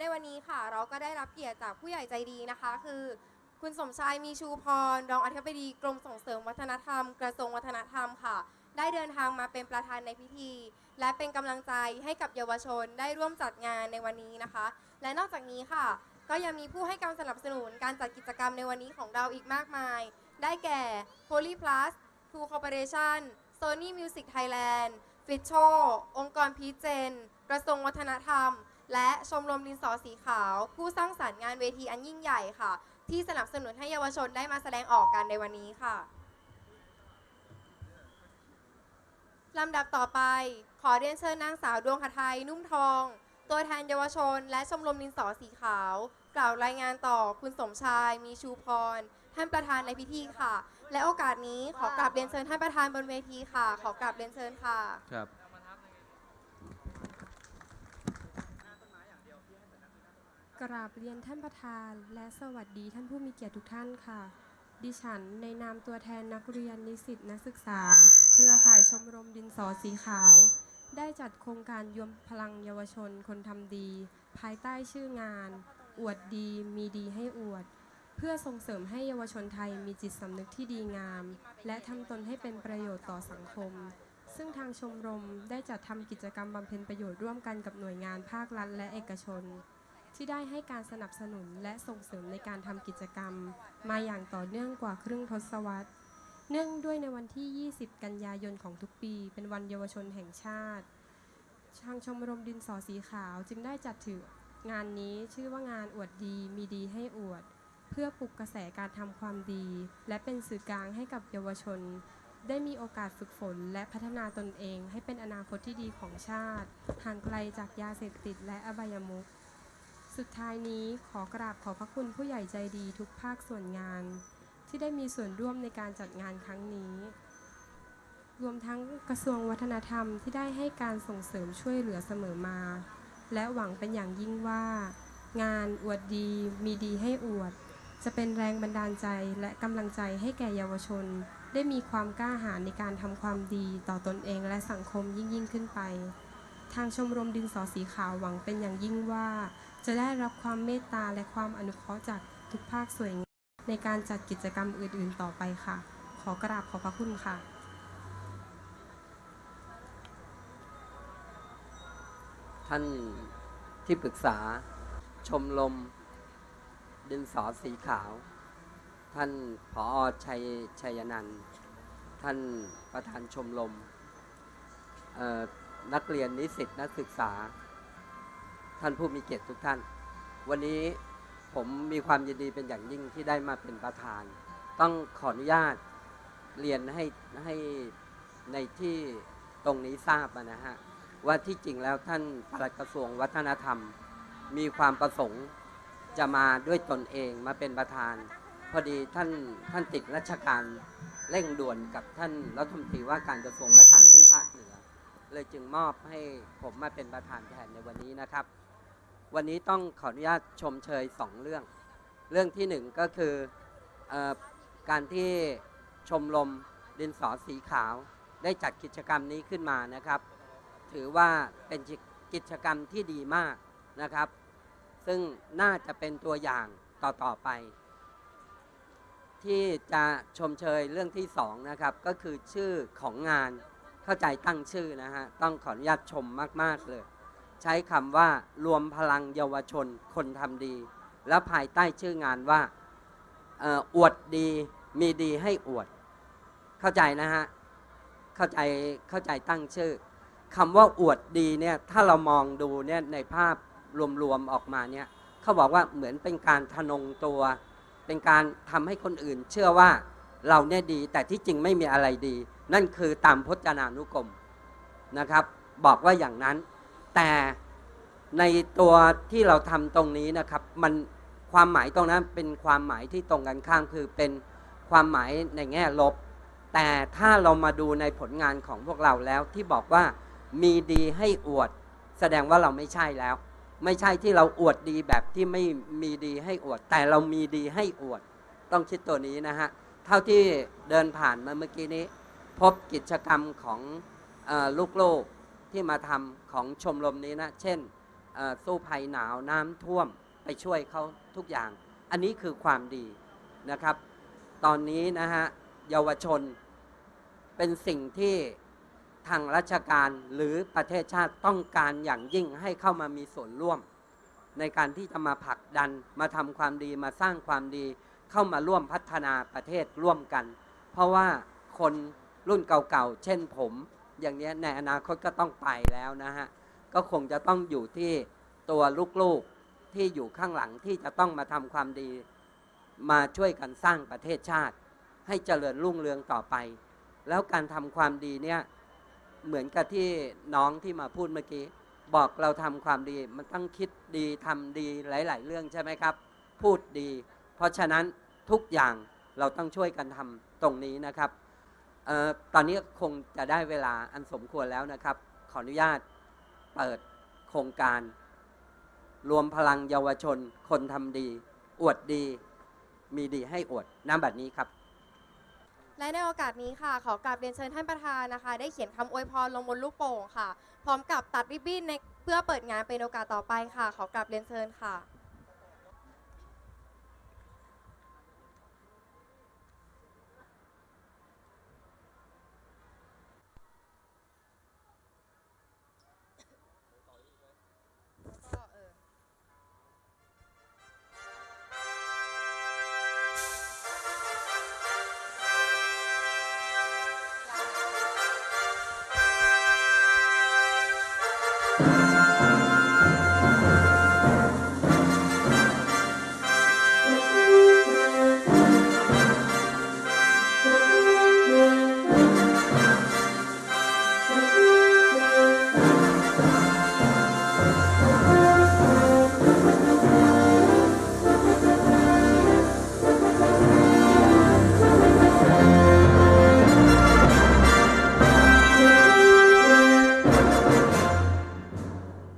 ในวันนี้ค่ะ เราก็ได้รับเกียรติจากผู้ใหญ่ใจดีนะคะ คือ คุณสมชายมีชูพร รองอธิบดีกรมส่งเสริมวัฒนธรรม กระทรวงวัฒนธรรมค่ะ ได้เดินทางมาเป็นประธานในพิธี และเป็นกำลังใจให้กับเยาวชนได้ร่วมจัดงานในวันนี้นะคะ และนอกจากนี้ค่ะ ก็ยังมีผู้ให้การสนับสนุนการจัดกิจกรรมในวันนี้ของเราอีกมากมาย ได้แก่ Poly Plus True Corporation Sony Music Thailand f i t c h o องค์กรพีเจน กระทรวงวัฒนธรรม และชมรมดินสอสีขาว ผู้สร้างสรรค์งานเวทีอันยิ่งใหญ่ค่ะ ที่สนับสนุนให้เยาวชนได้มาแสดงออกกันในวันนี้ค่ะลำดับต่อไป ขอเรียนเชิญนางสาวดวงหทัยนุ่มทอง ตัวแทนเยาวชน และชมรมดินสอสีขาว กล่าวรายงานต่อคุณสมชาย มีชูพร ท่านประธานในพิธีค่ะ และโอกาสนี้ขอกราบเรียนเชิญท่านประธานบนเวทีค่ะ ขอกราบเรียนเชิญค่ะ ครับ กราบเรียนท่านประธานและสวัสดีท่านผู้มีเกียรติทุกท่านค่ะ ดิฉันในนามตัวแทนนักเรียนนิสิตนักศึกษา เครือข่ายชมรมดินสอสีขาว ได้จัดโครงการยมพลังเยาวชนคนทำดี ภายใต้ชื่องาน อวดดีมีดีให้อวด เพื่อส่งเสริมให้เยาวชนไทยมีจิตสำนึกที่ดีงาม และทำตนให้เป็นประโยชน์ต่อสังคม ซึ่งทางชมรมได้จัดทำกิจกรรมบำเพ็ญประโยชน์ร่วมกันกับหน่วยงานภาครัฐและเอกชน ที่ได้ให้การสนับสนุนและส่งเสริมในการทำกิจกรรม มาอย่างต่อเนื่องกว่าครึ่งทศวรรษ เนื่องด้วยในวันที่ 20 กันยายนของทุกปี เป็นวันเยาวชนแห่งชาติ ทางชมรมดินสอสีขาวจึงได้จัดถืองานนี้ชื่อว่างานอวดดีมีดีให้อวด เพื่อปลุกกระแสการทำความดี และเป็นสื่อกลางให้กับเยาวชน ได้มีโอกาสฝึกฝนและพัฒนาตนเอง ให้เป็นอนาคตที่ดีของชาติ ห่างไกลจากยาเสพติดและอบายมุข สุดท้ายนี้ขอกราบขอบพระคุณผู้ใหญ่ใจดีทุกภาคส่วนงาน ที่ได้มีส่วนร่วมในการจัดงานครั้งนี้ รวมทั้งกระทรวงวัฒนธรรมที่ได้ให้การส่งเสริมช่วยเหลือเสมอมา และหวังเป็นอย่างยิ่งว่า งานอวดดีมีดีให้อวด จะเป็นแรงบันดาลใจและกำลังใจให้แก่เยาวชน ได้มีความกล้าหาญในการทำความดีต่อตนเองและสังคมยิ่งยิ่งขึ้นไป ทางชมรมดินสอสีขาวหวังเป็นอย่างยิ่งว่า จะได้รับความเมตตาและความอนุเคราะห์จากทุกภาคส่วนในการจัดกิจกรรมอื่น ๆ ต่อไปค่ะ ขอกราบขอบพระคุณค่ะ ท่านที่ปรึกษาชมรมดินสอสีขาว ท่านผอชัยชัยนันท์ท่านประธานชมรมเอ่อ นักเรียนนิสิตนักศึกษา ท่านผู้มีเกียรติทุกท่าน วันนี้ผมมีความยินดีเป็นอย่างยิ่งที่ได้มาเป็นประธาน ต้องขออนุญาตเรียนให้ให้ในที่ตรงนี้ทราบนะฮะว่าที่จริงแล้วท่านปลัดกระทรวงวัฒนธรรม มีความประสงค์จะมาด้วยตนเองมาเป็นประธาน พอดีท่านท่านติดราชการเร่งด่วนกับท่านรัฐมนตรีว่าการกระทรวงวัฒนธรรมที่ภาคเหนือ เลยจึงมอบให้ผมมาเป็นประธานแทนในวันนี้นะครับ วันนี้ต้องขออนุญาตชมเชยสองเรื่อง เรื่องที่หนึ่งก็คือออการที่ชมรมดินสอสีขาว ได้จัดกิจกรรมนี้ขึ้นมานะครับ ถือว่าเป็นกิจกรรมที่ดีมากนะครับ ซึ่งน่าจะเป็นตัวอย่างต่อๆไป ที่จะชมเชยเรื่องที่สองนะครับก็คือชื่อของงาน เข้าใจตั้งชื่อนะฮะ ต้องขออนุญาตชมมาก ๆ เลย ใช้คำว่ารวมพลังเยาวชนคนทำดี แล้วภายใต้ชื่องานว่าอออวดดีมีดีให้อวด เข้าใจนะฮะ เข้าใจเข้าใจตั้งชื่อคำว่าอวดดีเนี่ยถ้าเรามองดูเนี่ยในภาพรวมๆออกมาเนี่ยเขาบอกว่าเหมือนเป็นการทะนงตัว เป็นการทำให้คนอื่น เชื่อว่าเราเนี่ยดีแต่ที่จริงไม่มีอะไรดี นั่นคือตามพจนานุกรมนะครับ บอกว่าอย่างนั้น แต่ในตัวที่เราทำตรงนี้นะครับ มันความหมายตรงนั้นเป็นความหมายที่ตรงกันข้ามคือเป็นความหมายในแง่ลบ แต่ถ้าเรามาดูในผลงานของพวกเราแล้วที่บอกว่ามีดีให้อวด แสดงว่าเราไม่ใช่แล้ว ไม่ใช่ที่เราอวดดีแบบที่ไม่มีดีให้อวด แต่เรามีดีให้อวด ต้องคิดตัวนี้นะฮะ เท่าที่เดินผ่านมาเมื่อกี้นี้ พบกิจกรรมของเออลูกที่มาทำของชมรมนี้นะ เช่นสู้ภัยหนาวน้ำท่วมไปช่วยเขาทุกอย่าง อันนี้คือความดีนะครับ ตอนนี้นะฮะเยาวชนเป็นสิ่งที่ทางราชการหรือประเทศชาติต้องการอย่างยิ่งให้เข้ามามีส่วนร่วม ในการที่จะมาผลักดันมาทำความดีมาสร้างความดีเข้ามาร่วมพัฒนาประเทศร่วมกัน เพราะว่าคน รุ่นเก่าๆ เช่นผม อย่างนี้ในอนาคตก็ต้องไปแล้วนะฮะ ก็คงจะต้องอยู่ที่ตัวลูกๆที่อยู่ข้างหลังที่จะต้องมาทำความดี มาช่วยกันสร้างประเทศชาติ ให้เจริญรุ่งเรืองต่อไป แล้วการทำความดีเนี่ยเหมือนกับที่น้องที่มาพูดเมื่อกี้ บอกเราทำความดีมันต้องคิดดีทำดีหลาย ๆ เรื่องใช่ไหมครับ พูดดี เพราะฉะนั้นทุกอย่างเราต้องช่วยกันทำตรงนี้นะครับ ตอนนี้คงจะได้เวลาอันสมควรแล้วนะครับ ขออนุญาตเปิดโครงการ รวมพลังเยาวชน คนทำดี อวดดี มีดีให้อวดน้ำบัดนี้ครับ และในโอกาสนี้ค่ะ ขอกราบเรียนเชิญท่านประธานนะคะ ได้เขียนคำอวยพรลงบนลูกโป่งค่ะ พร้อมกับตัดริบบิ้นในเพื่อเปิดงานเป็นโอกาสต่อไปค่ะ ขอกราบเรียนเชิญค่ะ